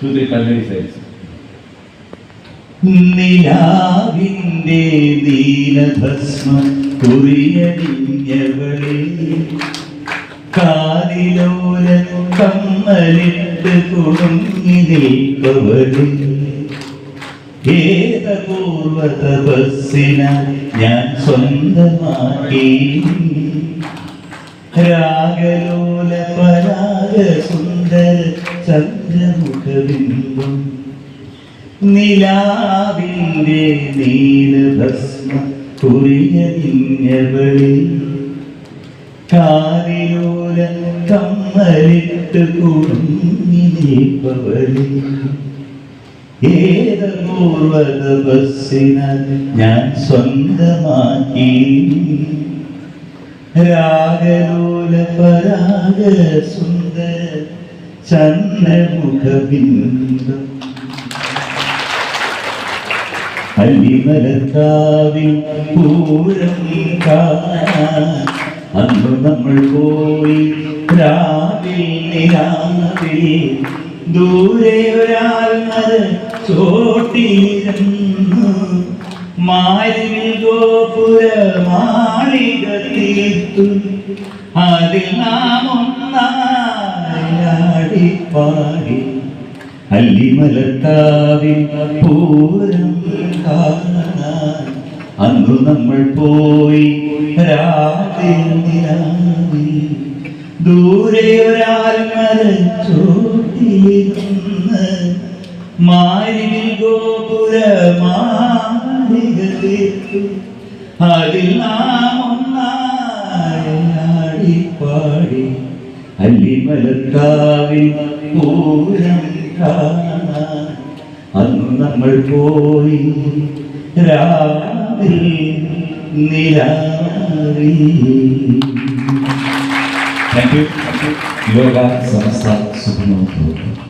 Two, three, Kalleri sides. നിലാവിന്റെ നീലഭസ്മം കുറിയടിഞ്ഞവളെ കാതിലോല കമ്മലിട്ട് കുടുങ്ങി നിൽപ്പവളെ. ഏതപൂർവ തപസ്സിന ഞാൻ സ്വന്തമാക്കി. രാഗലോല പരാഗ സുന്ദര ചന്ദ്രമുഖബിംബം. നിലാവിന്റെ നീലഭസ്മ കുറിയതിഞ്ഞവളി കാലിലൂല കമ്മലിട്ട് കുടുങ്ങി നീപ്പവളി ഏതപൂർവത ബസ്സിനാൽ ഞാൻ സ്വന്തമാക്കി. രാഗലോല പരാഗ സുന്ദര ചന്ദ്രമുഖബിംബം അല്ലിമലക്കാവിൽ പൂരം കാണാൻ അന്ന് നമ്മൾ പോയി രാവിൽ നിലാവിൽ ദൂരെ ഒരാൾ അത് ചോട്ടിരുന്നു മാരിൽ ഗോപുര മാളിക തീർത്തു. അതിൽ പാടി അല്ലിമലക്കാവിൽ പൂരം കാണാൻ അന്നു നമ്മൾ പോയി രാത്രി ദൂരെ ഒരാൾ മരച്ചോട്ടിയിരുന്ന് മാരിവിൽ ഗോപുര മാളിക തീർത്തു അതിൽ നാം ഒന്നാടി പാടി അല്ലിമലക്കാവിൽ പൂരം അന്ന് നമ്മൾ പോയി രാവിൽ you. Yoga Samasta Sukhno.